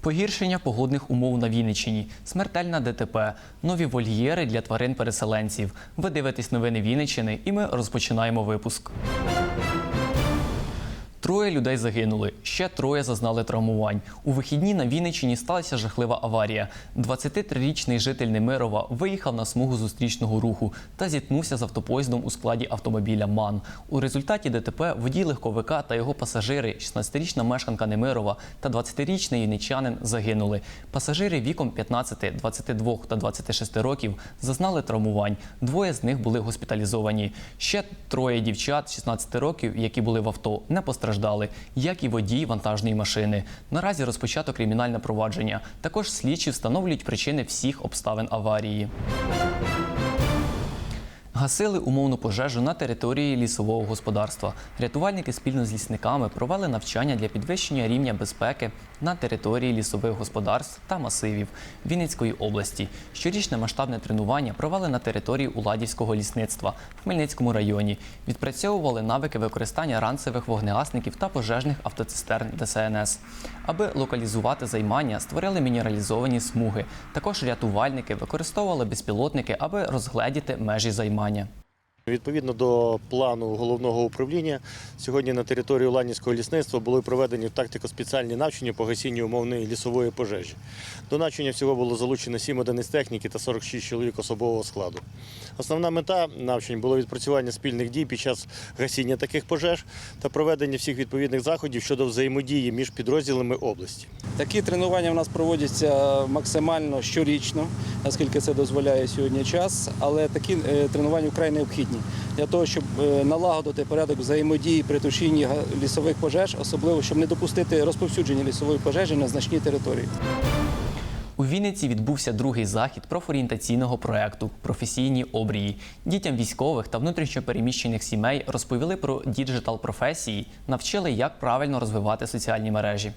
Погіршення погодних умов на Вінниччині, смертельна ДТП, нові вольєри для тварин-переселенців. Ви дивитесь новини Вінниччини, і ми розпочинаємо випуск. Троє людей загинули, ще троє зазнали травмувань. У вихідні на Вінниччині сталася жахлива аварія. 23-річний житель Немирова виїхав на смугу зустрічного руху та зіткнувся з автопоїздом у складі автомобіля МАН. У результаті ДТП водій легковика та його пасажири, 16-річна мешканка Немирова та 20-річний вінничанин загинули. Пасажири віком 15, 22 та 26 років зазнали травмувань. Двоє з них були госпіталізовані. Ще троє дівчат 16 років, які були в авто, не постраждали, як і водій вантажної машини. Наразі розпочато кримінальне провадження. Також слідчі встановлюють причини всіх обставин аварії. Гасили умовну пожежу на території лісового господарства. Рятувальники спільно з лісниками провели навчання для підвищення рівня безпеки на території лісових господарств та масивів Вінницької області. Щорічне масштабне тренування провели на території Уладівського лісництва в Хмельницькому районі. Відпрацьовували навики використання ранцевих вогнегасників та пожежних автоцистерн ДСНС. Аби локалізувати займання, створили мінералізовані смуги. Також рятувальники використовували безпілотники, аби розгледіти межі займання. Відповідно до плану головного управління, сьогодні на території Уланівського лісництва були проведені тактико-спеціальні навчання по гасінню умовної лісової пожежі. До навчання всього було залучено 7 одиниць техніки та 46 чоловік особового складу. Основна мета навчань було відпрацювання спільних дій під час гасіння таких пожеж та проведення всіх відповідних заходів щодо взаємодії між підрозділами області. Такі тренування в нас проводяться максимально щорічно, наскільки це дозволяє сьогодні час. Але такі е, тренування вкрай необхідні для того, щоб е, налагодити порядок взаємодії при тушінні лісових пожеж, особливо щоб не допустити розповсюдження лісової пожежі на значній території. У Вінниці відбувся другий захід профорієнтаційного проекту Професійні обрії. Дітям військових та внутрішньопереміщених сімей розповіли про діджитал професії, навчили, як правильно розвивати соціальні мережі.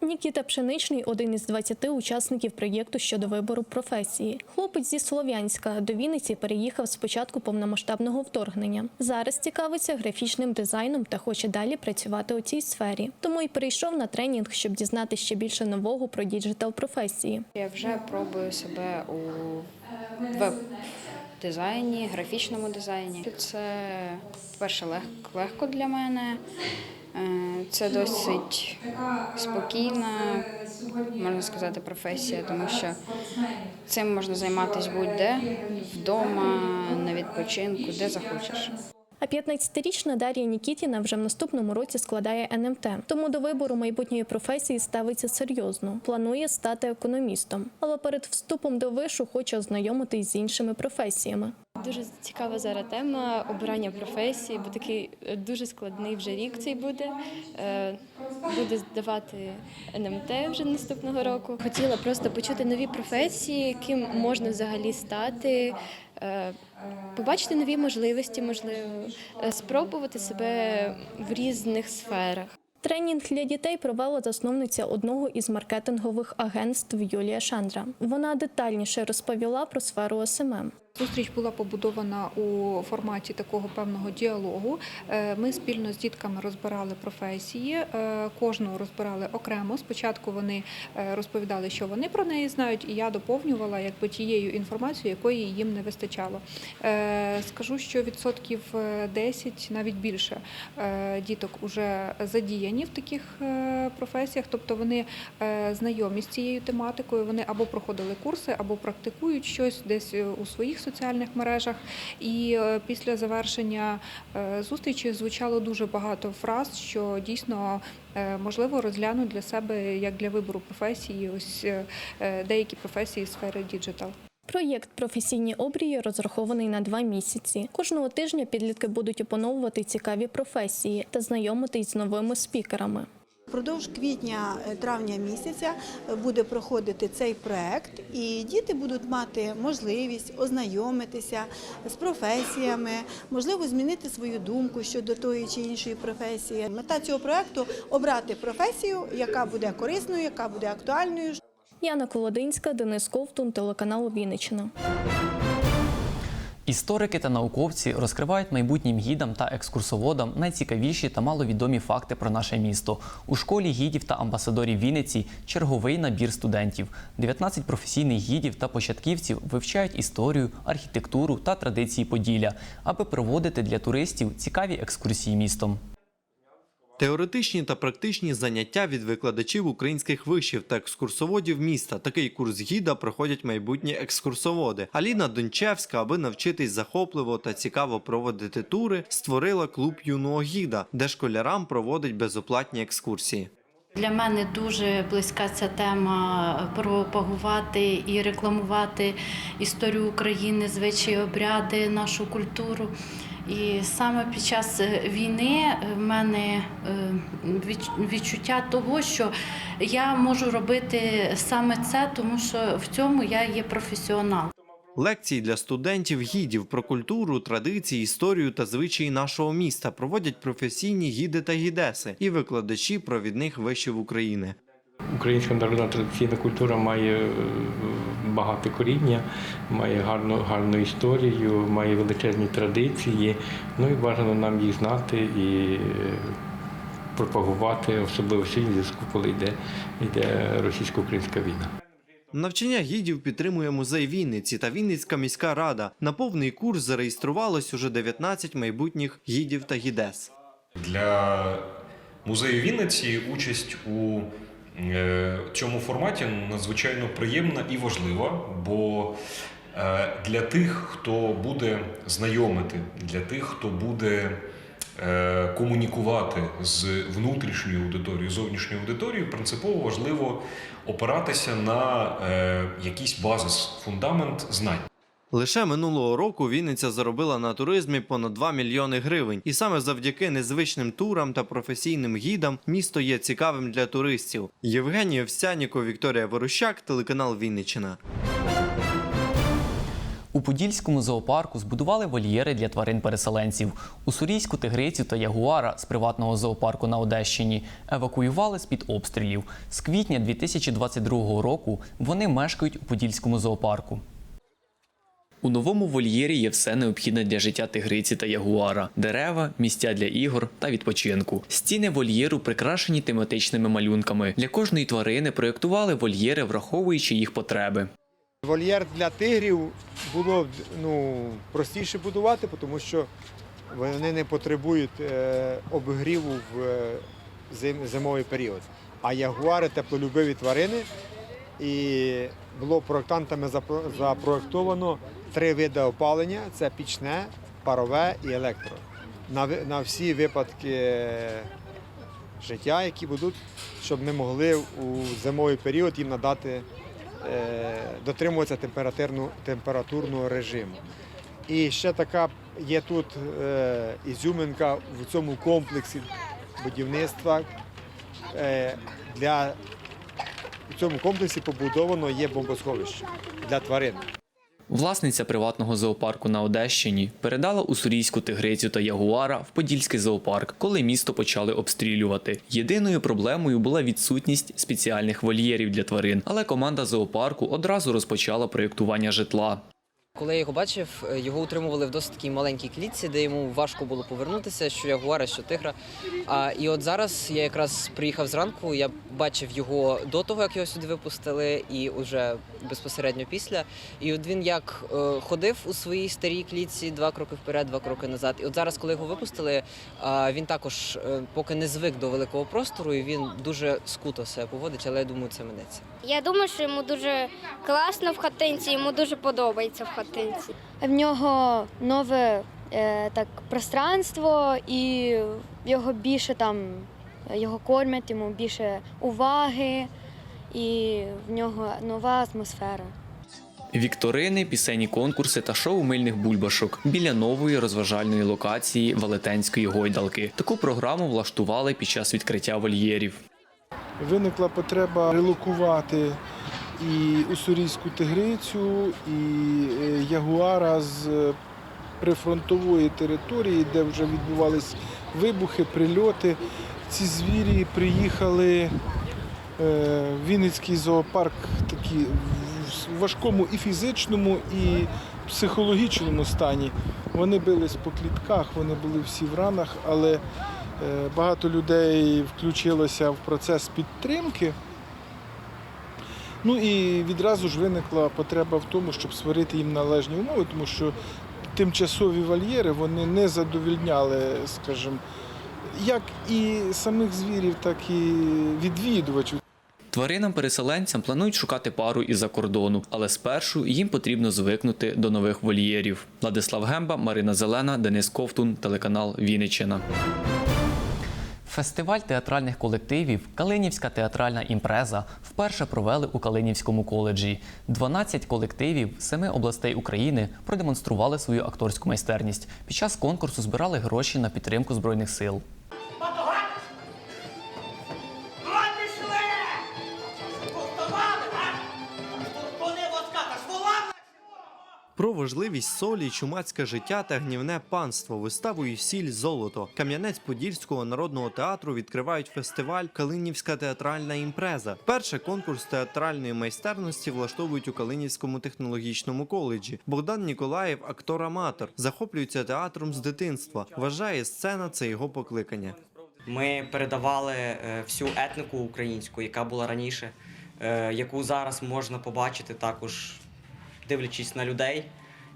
Нікіта Пшеничний один із 20 учасників проєкту щодо вибору професії. Хлопець зі Слов'янська до Вінниці переїхав з початку повномасштабного вторгнення. Зараз цікавиться графічним дизайном та хоче далі працювати у цій сфері. Тому й перейшов на тренінг, щоб дізнати ще більше нового про діджитал професії. Я вже пробую себе у веб-дизайні, графічному дизайні. Це, по-перше, лег- легко для мене. Е, Це досить спокійна, можна сказати, професія, тому що цим можна займатися будь-де, вдома, на відпочинку, де захочеш. А 15-річна Дар'я Нікітіна вже в наступному році складає НМТ. Тому до вибору майбутньої професії ставиться серйозно. Планує стати економістом. Але перед вступом до вишу хоче ознайомитись з іншими професіями. Дуже цікава зараз тема обирання професії, бо такий е, дуже складний вже рік цей буде. Е, Буде здавати НМТ вже наступного року. Хотіла просто почути нові професії, ким можна взагалі стати, е, побачити нові можливості, можливо, е, спробувати себе в різних сферах. Тренінг для дітей провела засновниця одного із маркетингових агентств Юлія Шандра. Вона детальніше розповіла про сферу СММ. Зустріч була побудована у форматі такого певного діалогу. Е, Ми спільно з дітками розбирали професії, е, кожну розбирали окремо. Спочатку вони е, розповідали, що вони про неї знають, і я доповнювала якби тією інформацією, якої їм не вистачало. Скажу, що відсотків е, 10, навіть більше діток вже задіяні в таких професіях, тобто вони знайомі з цією тематикою. Вони або проходили курси, або практикують щось десь у своїх соціальних мережах. І е, після завершення е, зустрічі звучало дуже багато фраз, що дійсно е, можливо розглянуть для себе як для вибору професії, ось деякі професії сфери діджитал. Проєкт Професійні обрії розрахований на два місяці. Кожного тижня підлітки будуть опановувати цікаві професії та знайомитись з новими спікерами. Впродовж квітня-травня місяця буде проходити цей проект, і діти будуть мати можливість ознайомитися з професіями, можливо, змінити свою думку щодо тої чи іншої професії. Мета цього проекту обрати професію, яка буде корисною, яка буде актуальною. Яна Колодинська, Денис Ковтун, телеканал Вінниччина. Історики та науковці розкривають майбутнім гідам та екскурсоводам найцікавіші та маловідомі факти про наше місто. У школі гідів та амбасадорів Вінниці черговий набір студентів. 19 професійних гідів та початківців вивчають історію, архітектуру та традиції Поділля, аби проводити для туристів цікаві екскурсії містом. Теоретичні та практичні заняття від викладачів українських вишів та екскурсоводів міста. Такий курс гіда проходять майбутні екскурсоводи. Аліна Дончевська, аби навчитись захопливо та цікаво проводити тури, створила клуб юного гіда, де школярам проводить безоплатні екскурсії. Для мене дуже близька ця тема пропагувати і рекламувати історію України, звичаї, обряди, нашу культуру. І саме під час війни в мене е, відчуття того, що я можу робити саме це, тому що в цьому я є професіонал. Лекції для студентів гідів про культуру, традиції, історію та звичаї нашого міста проводять професійні гіди та гідеси і викладачі провідних вишів України. Українська народна традиційна культура має багате коріння, має гарну, гарну історію, має величезні традиції. Ну і бажано нам їх знати і е, пропагувати, особливо в зв'язку, коли йде, йде російсько-українська війна. Навчання гідів підтримує музей Вінниці та Вінницька міська рада. На повний курс зареєструвалось уже 19 майбутніх гідів та гідес. Для музею Вінниці участь у е, цьому форматі надзвичайно приємна і важлива, бо е, для тих, хто буде знайомити, для тих, хто буде е, комунікувати з внутрішньою аудиторією, зовнішньою аудиторією, принципово важливо опиратися на якийсь базис, фундамент знань. Лише минулого року Вінниця заробила на туризмі понад 2 мільйони гривень, і саме завдяки незвичним турам та професійним гідам місто є цікавим для туристів. Євгеній Овсяніко, Вікторія Ворощак, телеканал Вінниччина. У Подільському зоопарку збудували вольєри для тварин-переселенців. У Сурійську тигрицю та ягуара з приватного зоопарку на Одещині евакуювали з-під обстрілів. З квітня 2022 року вони мешкають у Подільському зоопарку. У новому вольєрі є все необхідне для життя тигриці та ягуара: дерева, місця для ігор та відпочинку. Стіни вольєру прикрашені тематичними малюнками. Для кожної тварини проєктували вольєри, враховуючи їх потреби. Вольєр для тигрів було ну, простіше будувати, тому що вони не потребують е, обігріву в е, зим- зимовий період. А ягуари теплолюбиві тварини, і було проєктантами запро- запроєктовано три види опалення: це пічне, парове і електро. На, на всі випадки життя, які будуть, щоб ми могли у зимовий період їм надати е, дотримуватися температурного режиму. І ще така є тут е, ізюминка в цьому комплексі будівництва. Е, для, в цьому комплексі побудовано є бомбосховище для тварин. Власниця приватного зоопарку на Одещині передала уссурійську тигрицю та ягуара в Подільський зоопарк, коли місто почали обстрілювати. Єдиною проблемою була відсутність спеціальних вольєрів для тварин, але команда зоопарку одразу розпочала проєктування житла. Коли я його бачив, е, його утримували в досить такій маленькій клітці, де йому важко було повернутися, що ягуара, що тигра. А і от зараз я якраз приїхав зранку, я бачив його до того, як його сюди випустили, і вже безпосередньо після. І от він як е, ходив у своїй старій клітці два кроки вперед, два кроки назад. І от зараз, коли його випустили, а, він також е, поки не звик до великого простору, і він дуже скуто себе поводить, але я думаю, це минеться. Я думаю, що йому дуже класно в хатинці, йому дуже подобається в хатинці. В нього нове е, так пространство, і його більше там його кормять, йому більше уваги, і в нього нова атмосфера. Вікторини, пісенні конкурси та шоу мильних бульбашок біля нової розважальної локації Велетенської гойдалки. Таку програму влаштували під час відкриття вольєрів. Виникла потреба релокувати і уссурійську тигрицю, і е, ягуара з е, прифронтової території, де вже відбувались вибухи, прильоти. Ці звірі приїхали Е, Вінницький зоопарк такий в важкому і фізичному, і психологічному стані. Вони бились по клітках, вони були всі в ранах, але багато людей включилося в процес підтримки. Ну і відразу ж виникла потреба в тому, щоб створити їм належні умови, тому що тимчасові вольєри вони не задовільняли, скажімо, як і самих звірів, так і відвідувачів. Тваринам-переселенцям планують шукати пару із-за кордону, але спершу їм потрібно звикнути до нових вольєрів. Владислав Гемба, Марина Зелена, Денис Ковтун, телеканал Вінниччина. Фестиваль театральних колективів Калинівська театральна імпреза вперше провели у Калинівському коледжі. 12 колективів семи областей України продемонстрували свою акторську майстерність. Під час конкурсу збирали гроші на підтримку збройних сил. Про важливість солі, чумацьке життя та гнівне панство виставою Сіль золото Кам'янець-Подільського народного театру відкривають фестиваль Калинівська театральна імпреза. Перше конкурс театральної майстерності влаштовують у Калинівському технологічному коледжі. Богдан Ніколаєв, актор-аматор, захоплюється театром з дитинства. Вважає сцена це його покликання. Ми передавали е, всю етнику українську, яка була раніше, е, яку зараз можна побачити також, дивлячись на людей,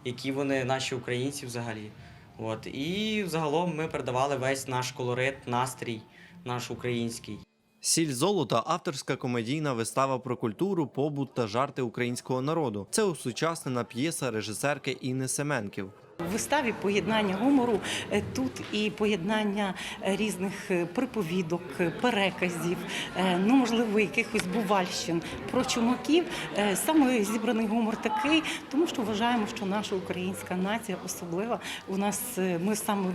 які вони наші українці взагалі. От. І загалом ми передавали весь наш колорит, настрій наш український. Сіль золота авторська комедійна вистава про культуру, побут та жарти українського народу. Це осучаснена п'єса режисерки Інни Семенків. В виставі поєднання гумору е, тут і поєднання е, різних е, приповідок, переказів, ну можливо, якихось бувальщин про чумаків. Саме зібраний гумор такий, тому що вважаємо, що наша українська нація особлива. У нас ми саме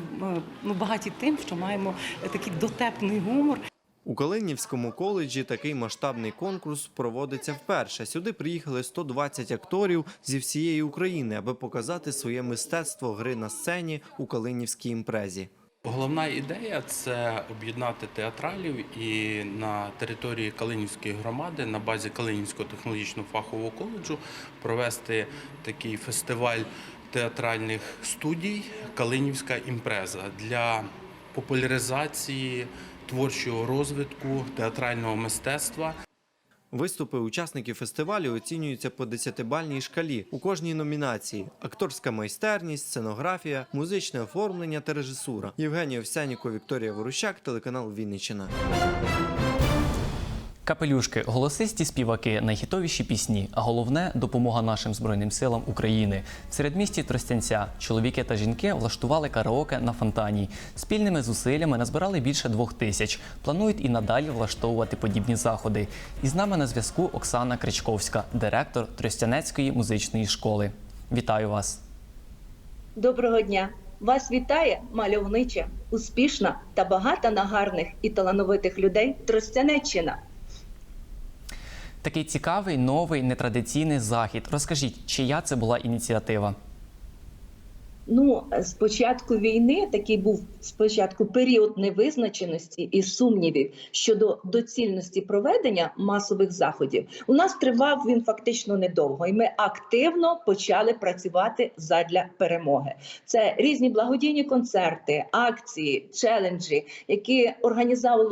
ну, багаті тим, що маємо такий дотепний гумор. У Калинівському коледжі такий масштабний конкурс проводиться вперше. Сюди приїхали 120 акторів зі всієї України, аби показати своє мистецтво гри на сцені у Калинівській імпрезі. Головна ідея це об'єднати театралів і на території Калинівської громади на базі Калинівського технологічного фахового коледжу провести такий фестиваль театральних студій Калинівська імпреза для популяризації творчого розвитку театрального мистецтва. Виступи учасників фестивалю оцінюються по 10-бальній шкалі у кожній номінації: акторська майстерність, сценографія, музичне оформлення та режисура. Євгенія Овсяніко, Вікторія Ворущак, телеканал Вінниччина. Капелюшки, голосисті співаки, найхітовіші пісні, а головне допомога нашим збройним силам України. В середмісті Тростянця чоловіки та жінки влаштували караоке на фонтані. Спільними зусиллями назбирали більше двох тисяч. Планують і надалі влаштовувати подібні заходи. І з нами на зв'язку Оксана Кричковська, директор Тростянецької музичної школи. Вітаю вас! Доброго дня! Вас вітає мальовнича, успішна та багата на гарних і талановитих людей Тростянеччина. Такий цікавий, новий, нетрадиційний захід. Розкажіть, чия це була ініціатива? Ну, з початку війни такий був спочатку період невизначеності і сумнівів щодо доцільності проведення масових заходів. У нас тривав він фактично недовго, і ми активно почали працювати задля перемоги. Це різні благодійні концерти, акції, челенджі, які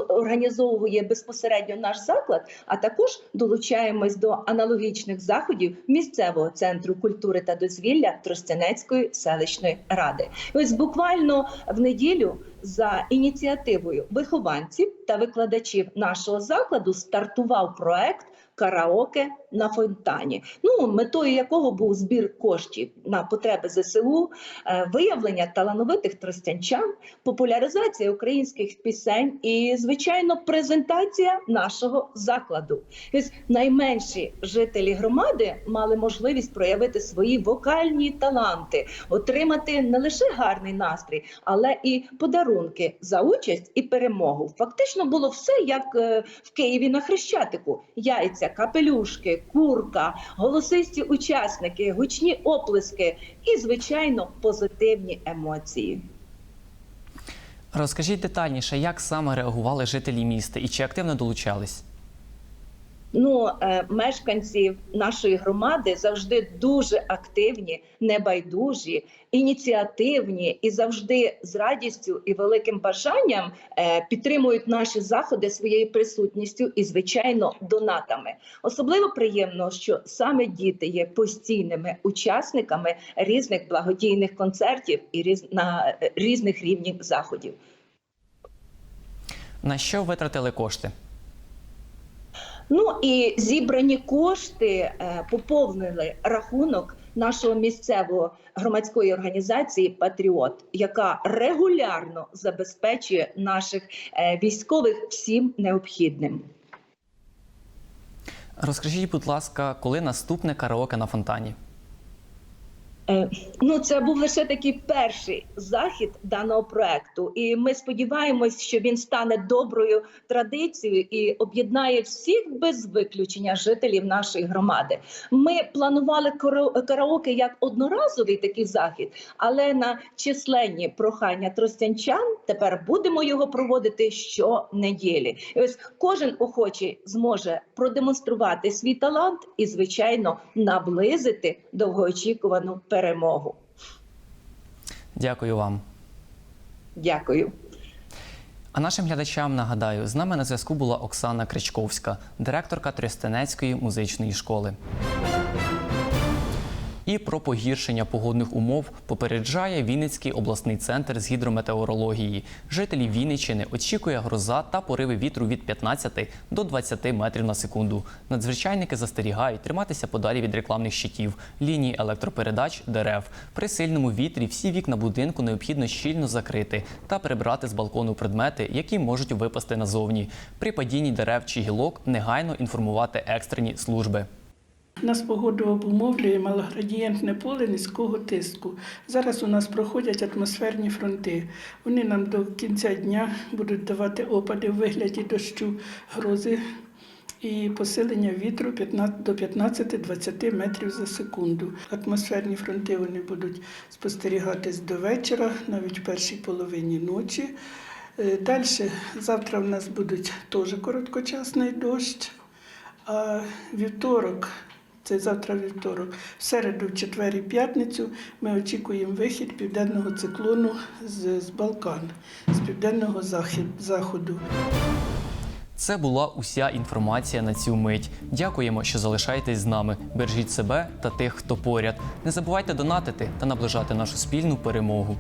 організовує безпосередньо наш заклад. А також долучаємось до аналогічних заходів місцевого центру культури та дозвілля Тростянецької селищної ради. І Ось буквально в неділю за ініціативою вихованців та викладачів нашого закладу стартував проект. Караоке на фонтані, ну метою якого був збір коштів на потреби ЗСУ, е, виявлення талановитих тростянчан, популяризація українських пісень і, звичайно, презентація нашого закладу. Найменші жителі громади мали можливість проявити свої вокальні таланти, отримати не лише гарний настрій, але і подарунки за участь і перемогу. Фактично було все як е, в Києві на Хрещатику: яйця, капелюшки, курка, голосисті учасники, гучні оплески і, звичайно, позитивні емоції. Розкажіть детальніше, як саме реагували жителі міста і чи активно долучались? Ну, е, мешканці нашої громади завжди дуже активні, небайдужі, ініціативні і завжди з радістю і великим бажанням е, підтримують наші заходи своєю присутністю і, звичайно, донатами. Особливо приємно, що саме діти є постійними учасниками різних благодійних концертів і різ... на е, різних рівнів заходів. На що витратили кошти? Ну і зібрані кошти е, поповнили рахунок нашого місцевого громадської організації Патріот, яка регулярно забезпечує наших е, військових всім необхідним. Розкажіть, будь ласка, коли наступне караоке на фонтані? Е, Ну, це був лише такий перший захід даного проекту, і ми сподіваємось, що він стане доброю традицією і об'єднає всіх без виключення жителів нашої громади. Ми планували карао- караоке як одноразовий такий захід, але на численні прохання тростянчан тепер будемо його проводити щонеділі. І ось кожен охочий зможе продемонструвати свій талант і, звичайно, наблизити довгоочікувану перемогу. Дякую вам. Дякую. А нашим глядачам нагадаю, з нами на зв'язку була Оксана Кричковська, директорка Тростянецької музичної школи. І про погіршення погодних умов попереджає Вінницький обласний центр з гідрометеорології. Жителі Вінниччини очікує гроза та пориви вітру від 15 до 20 метрів на секунду. Надзвичайники застерігають триматися подалі від рекламних щитів, ліній електропередач, дерев. При сильному вітрі всі вікна будинку необхідно щільно закрити та прибрати з балкону предмети, які можуть випасти назовні. При падінні дерев чи гілок негайно інформувати екстрені служби. Нас погоду обумовлює малоградієнтне поле низького тиску. Зараз у нас проходять атмосферні фронти. Вони нам до кінця дня будуть давати опади в вигляді дощу, грози і посилення вітру 15 до 15-20 метрів за секунду. Атмосферні фронти вони будуть спостерігатись до вечора, навіть в першій половині ночі. Далі завтра в нас будуть теж короткочасний дощ. А вівторок, це завтра вівторок, в середу, четвер і п'ятницю ми очікуємо вихід південного циклону з, з Балкан, з південного захід, заходу. Це була уся інформація на цю мить. Дякуємо, що залишаєтесь з нами. Бережіть себе та тих, хто поряд. Не забувайте донатити та наближати нашу спільну перемогу.